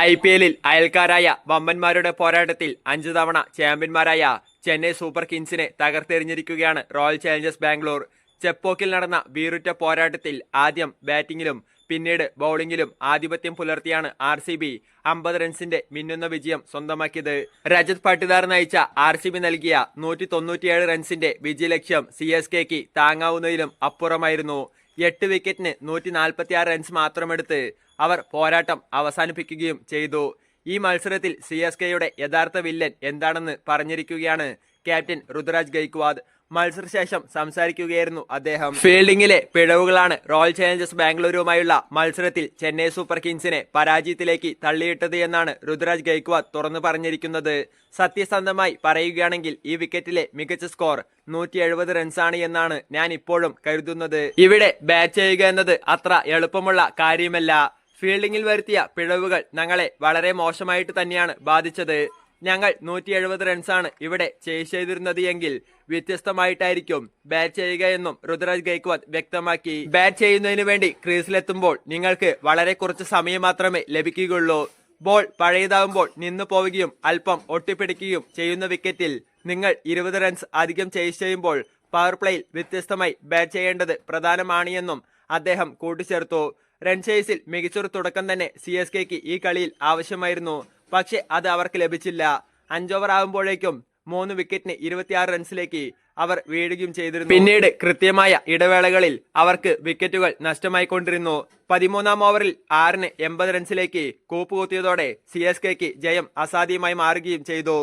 I P എല്ലിൽ അയൽക്കാരായ വമ്പന്മാരുടെ പോരാട്ടത്തിൽ അഞ്ച് തവണ ചാമ്പ്യന്മാരായ ചെന്നൈ സൂപ്പർ കിങ്സിനെ തകർത്തെറിഞ്ഞിരിക്കുകയാണ് റോയൽ ചാലഞ്ചേഴ്സ് ബാംഗ്ലൂർ. ചെപ്പോക്കിൽ നടന്ന വീറുറ്റ പോരാട്ടത്തിൽ ആദ്യം ബാറ്റിംഗിലും പിന്നീട് ബൌളിംഗിലും ആധിപത്യം പുലർത്തിയാണ് ആർ സി ബി അമ്പത് റൺസിന്റെ മിന്നുന്ന വിജയം സ്വന്തമാക്കിയത്. രജത് പട്ടിദാർ നയിച്ച ആർ സി ബി നൽകിയ നൂറ്റി തൊണ്ണൂറ്റിയേഴ് റൺസിന്റെ വിജയലക്ഷ്യം സി എസ് കെക്ക് താങ്ങാവുന്നതിലും അപ്പുറമായിരുന്നു. എട്ട് വിക്കറ്റിന് നൂറ്റി നാൽപ്പത്തിയാറ് റൺസ് മാത്രമെടുത്ത് അവർ പോരാട്ടം അവസാനിപ്പിക്കുകയും ചെയ്തു. ഈ മത്സരത്തിൽ സി എസ് കെയുടെ യഥാർത്ഥ വില്ലൻ എന്താണെന്ന് പറഞ്ഞിരിക്കുകയാണ് ക്യാപ്റ്റൻ ഋതുരാജ് ഗൈക്വാദ്. മത്സരശേഷം സംസാരിക്കുകയായിരുന്നു അദ്ദേഹം. ഫീൽഡിംഗിലെ പിഴവുകളാണ് റോയൽ ചലഞ്ചേഴ്സ് ബാംഗ്ലൂരുമായുള്ള മത്സരത്തിൽ ചെന്നൈ സൂപ്പർ കിങ്സിനെ പരാജയത്തിലേക്ക് തള്ളിയിട്ടത് എന്നാണ് ഋതുരാജ് ഗൈക്വാദ് തുറന്നു പറഞ്ഞിരിക്കുന്നത്. സത്യസന്ധമായി പറയുകയാണെങ്കിൽ ഈ വിക്കറ്റിലെ മികച്ച സ്കോർ നൂറ്റി എഴുപത് റൺസാണ് എന്നാണ് ഞാൻ ഇപ്പോഴും കരുതുന്നത്. ഇവിടെ ബാറ്റ് ചെയ്യുക എന്നത് അത്ര എളുപ്പമുള്ള കാര്യമല്ല. ഫീൽഡിംഗിൽ വരുത്തിയ പിഴവുകൾ ഞങ്ങളെ വളരെ മോശമായിട്ട് തന്നെയാണ് ബാധിച്ചത്. ഞങ്ങൾ നൂറ്റി എഴുപത് റൺസാണ് ഇവിടെ ചേസ് ചെയ്തിരുന്നത് എങ്കിൽ വ്യത്യസ്തമായിട്ടായിരിക്കും ബാറ്റ് ചെയ്യുക എന്നും ഋതുരാജ് ഗൈക്വാദ് വ്യക്തമാക്കി. ബാറ്റ് ചെയ്യുന്നതിന് വേണ്ടി ക്രീസിലെത്തുമ്പോൾ നിങ്ങൾക്ക് വളരെ കുറച്ച് സമയം മാത്രമേ ലഭിക്കുകയുള്ളൂ. ബോൾ പഴയതാകുമ്പോൾ നിന്നു പോവുകയും അല്പം ഒട്ടിപ്പിടിക്കുകയും ചെയ്യുന്ന വിക്കറ്റിൽ നിങ്ങൾ ഇരുപത് റൺസ് അധികം ചേസ് ചെയ്യുമ്പോൾ പവർ പ്ലേയിൽ വ്യത്യസ്തമായി ബാറ്റ് ചെയ്യേണ്ടത് പ്രധാനമാണ് എന്നും അദ്ദേഹം കൂട്ടിച്ചേർത്തു. റൺ ചേസിൽ മികച്ചൊരു തുടക്കം തന്നെ സി എസ് കെക്ക് ഈ കളിയിൽ ആവശ്യമായിരുന്നു. പക്ഷെ അത് അവർക്ക് ലഭിച്ചില്ല. അഞ്ചോവർ ആകുമ്പോഴേക്കും മൂന്ന് വിക്കറ്റിന് ഇരുപത്തിയാറ് റൺസിലേക്ക് അവർ വീഴുകയും ചെയ്തിരുന്നു. പിന്നീട് കൃത്യമായ ഇടവേളകളിൽ അവർക്ക് വിക്കറ്റുകൾ നഷ്ടമായിക്കൊണ്ടിരുന്നു. പതിമൂന്നാം ഓവറിൽ ആറിന് എൺപത് റൺസിലേക്ക് കൂപ്പുകുത്തിയതോടെ സി എസ് കെക്ക് ജയം അസാധ്യമായി മാറുകയും ചെയ്തു.